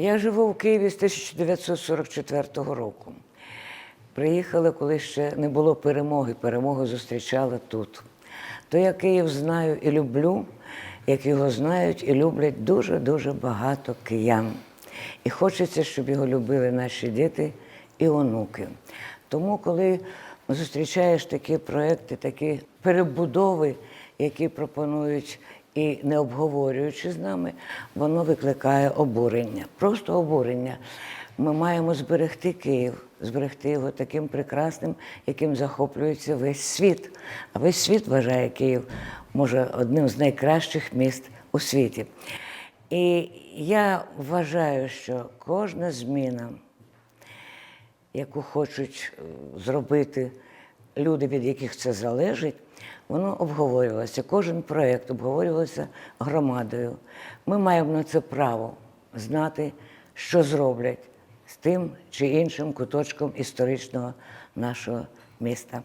Я живу в Києві з 1944 року. Приїхала, коли ще не було перемоги. Перемогу зустрічала тут. То я Київ знаю і люблю, як його знають і люблять дуже-дуже багато киян. І хочеться, щоб його любили наші діти і онуки. Тому, коли зустрічаєш такі проекти, такі перебудови, які пропонують і не обговорюючи з нами, воно викликає обурення. Просто обурення. Ми маємо зберегти Київ, зберегти його таким прекрасним, яким захоплюється весь світ. А весь світ вважає Київ, може, одним з найкращих міст у світі. І я вважаю, що кожна зміна, яку хочуть е, зробити люди, від яких це залежить, воно обговорювалося. Кожен проєкт обговорювався громадою. Ми маємо на це право знати, що зроблять з тим чи іншим куточком історичного нашого міста.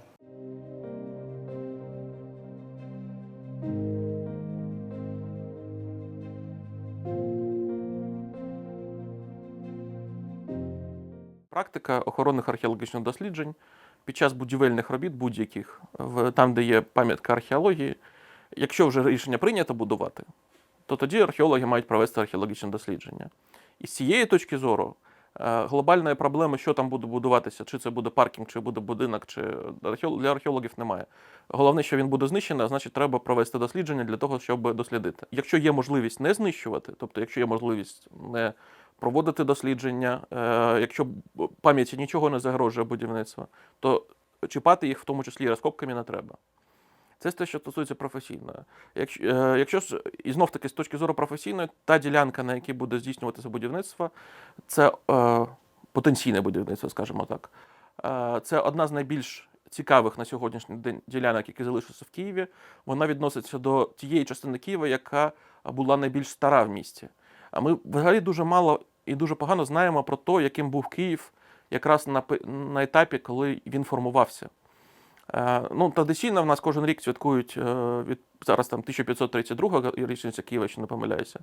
Практика охоронних археологічних досліджень під час будівельних робіт будь-яких, там, де є пам'ятка археології, якщо вже рішення прийнято будувати, то тоді археологи мають провести археологічне дослідження. І з цієї точки зору е, глобальної проблеми, що там буде будуватися, чи це буде паркінг, чи буде будинок, чи для археологів немає. Головне, що він буде знищений, а значить, треба провести дослідження для того, щоб дослідити. Якщо є можливість не знищувати, тобто, якщо є можливість не проводити дослідження, е, якщо пам'яті нічого не загрожує будівництва, то чіпати їх в тому числі розкопками не треба. Це те, що стосується професійної. Якщо, е, якщо ж і знов таки з точки зору професійної, та ділянка, на якій буде здійснюватися будівництво, це е, потенційне будівництво, скажімо так. Е, це одна з найбільш цікавих на сьогоднішній день ділянок, які залишилися в Києві. Вона відноситься до тієї частини Києва, яка була найбільш стара в місті. А ми взагалі дуже мало і дуже погано знаємо про те, яким був Київ якраз на, на етапі, коли він формувався. Е, Ну, традиційно в нас кожен рік святкують е, від зараз там 1532 річниця Києва, якщо не помиляюся.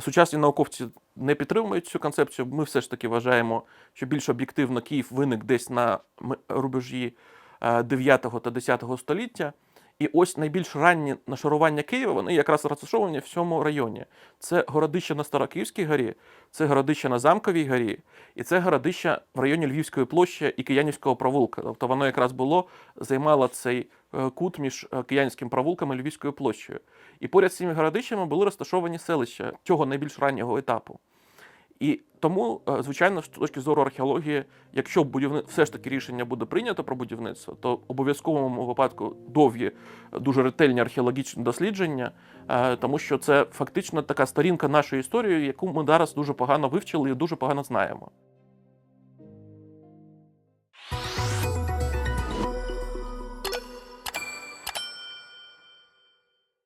Сучасні науковці не підтримують цю концепцію. Ми все ж таки вважаємо, що більш об'єктивно Київ виник десь на рубежі е, 9 та 10 століття. І ось найбільш ранні нашарування Києва, вони якраз розташовані в цьому районі. Це городище на Старокиївській горі, це городище на Замковій горі, і це городище в районі Львівської площі і Киянівського провулка. Тобто воно якраз було, займало цей е, кут між е, Киянським провулком і Львівською площею. І поряд з цими городищами були розташовані селища цього найбільш раннього етапу. І тому, е, звичайно, з точки зору археології, якщо будівни... все ж таки рішення буде прийнято про будівництво, то обов'язковому випадку довгі, е, дуже ретельні археологічні дослідження, е, тому що це фактично така сторінка нашої історії, яку ми зараз дуже погано вивчили і дуже погано знаємо.